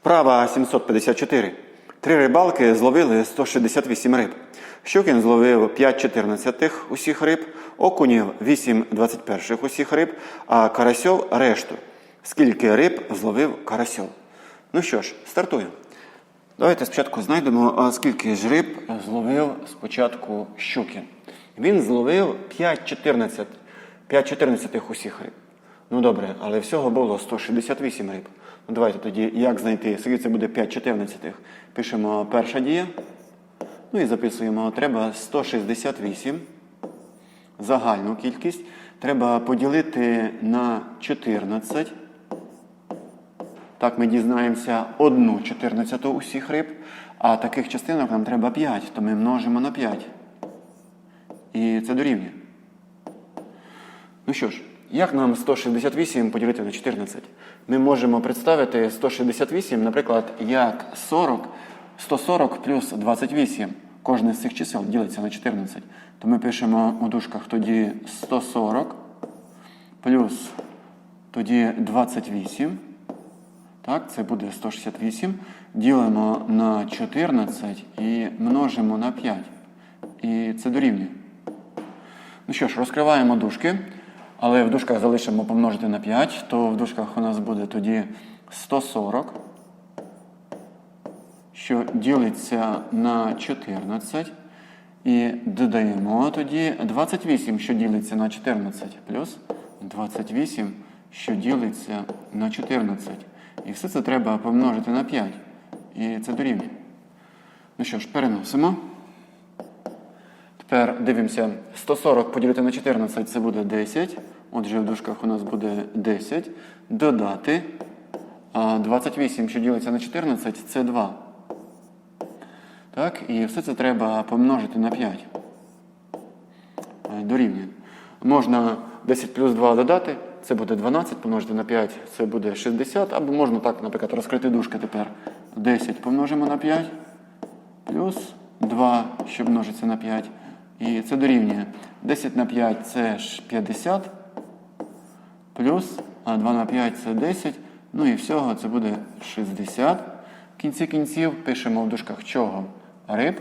Вправа 754. Три рибалки зловили 168 риб. Щукін зловив 5 чотирнадцятих усіх риб, окунів 8 21 усіх риб, а карасьов решту. Скільки риб зловив карасьов? Ну що ж, стартуємо. Давайте спочатку знайдемо, скільки ж риб зловив спочатку Щукін. Він зловив 5 14, 5 14 усіх риб. Ну добре, але всього було 168 риб. Ну давайте тоді, як знайти, скільки це буде 5 14. Пишемо перша дія. Ну і записуємо, треба 168. Загальну кількість. Треба поділити на 14. Так ми дізнаємося одну 14 усіх риб, а таких частинок нам треба 5, то ми множимо на 5. І це дорівнює. Ну що ж, як нам 168 поділити на 14? Ми можемо представити 168, наприклад, як 40, 140 плюс 28. Кожне з цих чисел ділиться на 14. То ми пишемо у дужках тоді 140 плюс тоді 28. Так, це буде 168. Ділимо на 14 і множимо на 5. І це дорівнює. Ну що ж, розкриваємо дужки, але в дужках залишимо помножити на 5, то в дужках у нас буде тоді 140, що ділиться на 14. І додаємо тоді 28, що ділиться на 14, плюс 28, що ділиться на 14. І все це треба помножити на 5. І це дорівнює. Ну що ж, переносимо. Тепер дивимося, 140 поділити на 14 це буде 10. Отже, в дужках у нас буде 10. Додати. 28, що ділиться на 14, це 2. Так, і все це треба помножити на 5. Е, Дорівнює. Можна 10 плюс 2 додати, це буде 12, помножити на 5, це буде 60. Або можна так, наприклад, розкрити дужки тепер. 10 помножимо на 5, плюс 2, що множиться на 5. І це дорівнює. 10 на 5 це ж 50, плюс 2 на 5 це 10. Ну і всього це буде 60. В кінці кінців пишемо в дужках чого? Риб.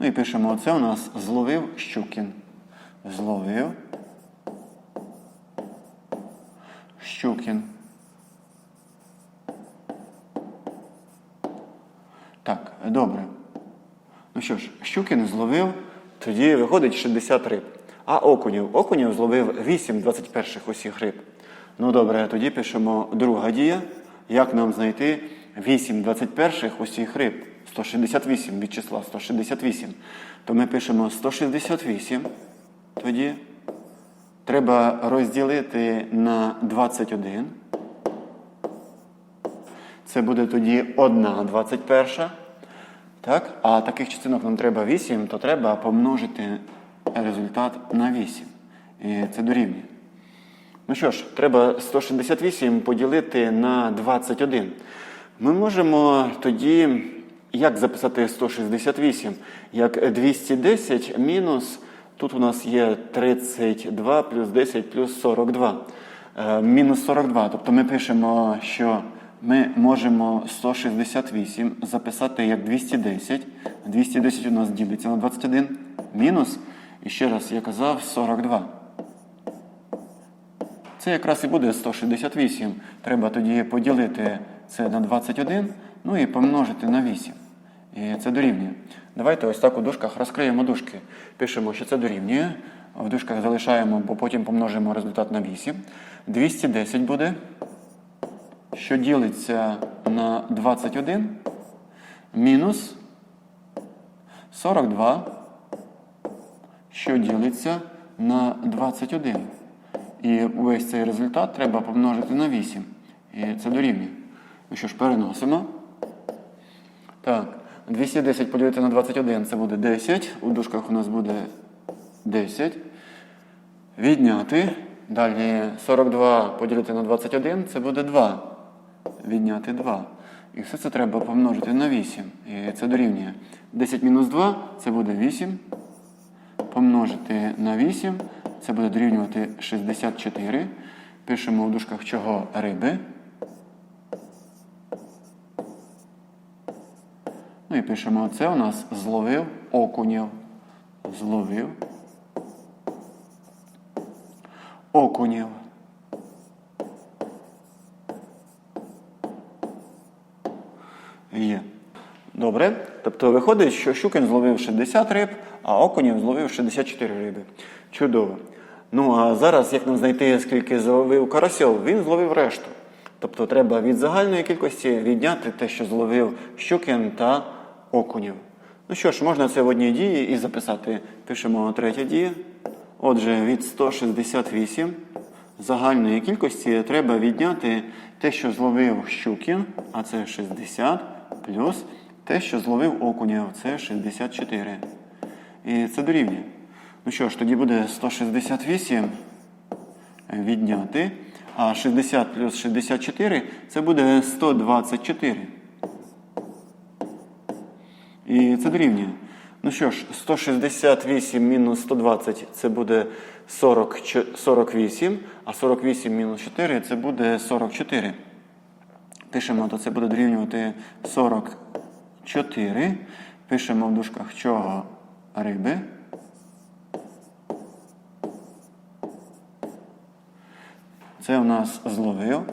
Ну і пишемо, оце у нас зловив Щукін. Зловив. Щукін. Так, добре. Ну що ж, Щукін зловив, тоді виходить 60 риб. А окунів? Окунів зловив 8 21 усіх риб. Ну добре, тоді пишемо друга дія. Як нам знайти 8 21 усіх риб? 168 від числа 168. То ми пишемо 168. Тоді треба розділити на 21. Це буде тоді 1 21. Так? А таких частинок нам треба 8, то треба помножити результат на 8. І це дорівнює. Ну що ж, треба 168 поділити на 21. Ми можемо тоді, як записати 168? Як 210 мінус, тут у нас є 32 плюс 10 плюс 42. Е, мінус 42. Тобто ми пишемо, що ми можемо 168 записати як 210. 210 у нас ділиться на 21. Мінус, і ще раз я казав, 42. Це якраз і буде 168. Треба тоді поділити це на 21, ну і помножити на 8. І це дорівнює. Давайте ось так у дужках розкриємо дужки. Пишемо, що це дорівнює. В дужках залишаємо, бо потім помножимо результат на 8. 210 буде, що ділиться на 21, мінус 42, що ділиться на 21. І весь цей результат треба помножити на 8. І це дорівнює. Ну що ж, переносимо. Так, 210 поділити на 21 це буде 10. У дужках у нас буде 10. Відняти. Далі 42 поділити на 21 це буде 2 відняти 2. І все це треба помножити на 8. І це дорівнює 10 мінус 2 це буде 8. Помножити на 8, це буде дорівнювати 64. Пишемо у дужках чого риби. Ну і пишемо це у нас зловив окунів. Зловив. Окунів. Добре. Тобто виходить, що Щукін зловив 60 риб, а окунів зловив 64 риби. Чудово. Ну а зараз, як нам знайти, скільки зловив карасьов, він зловив решту. Тобто треба від загальної кількості відняти те, що зловив Щукін та окунів. Ну що ж, можна це в одній дії і записати. Пишемо третя дія. Отже, від 168 загальної кількості треба відняти те, що зловив Щукін, а це 60, плюс те, що зловив окунів, це 64. І це дорівнює. Ну що ж, тоді буде 168 відняти, а 60 плюс 64 це буде 124. І це дорівнює. Ну що ж, 168 мінус 120 це буде 40, 48, а 48 мінус 4 це буде 44. Пишемо, то це буде дорівнювати 44. Пишемо в дужках чого риби. Це у нас зловив.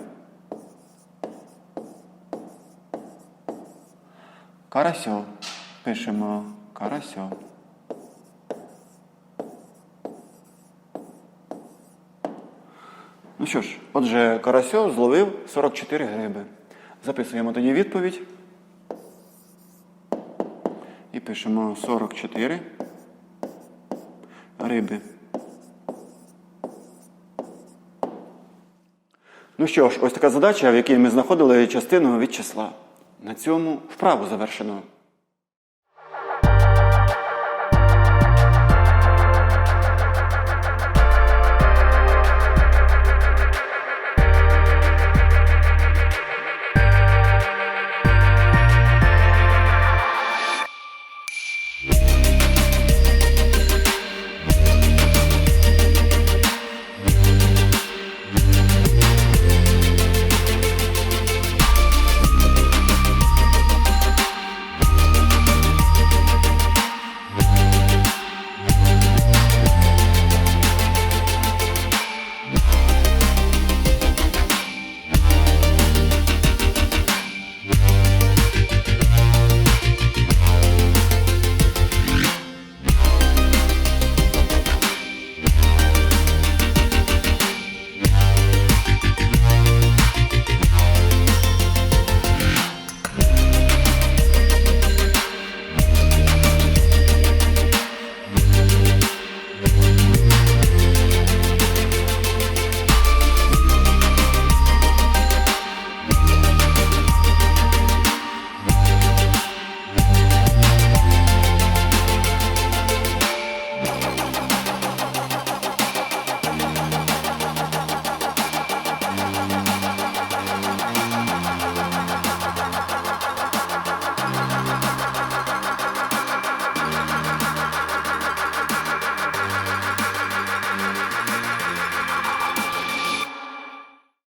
Карасьов. Пишемо карасьов. Ну що ж, отже, Карасьов зловив 44 гриби. Записуємо тоді відповідь. І пишемо 44 риби. Ну що ж, ось така задача, в якій ми знаходили частину від числа. На цьому вправу завершено.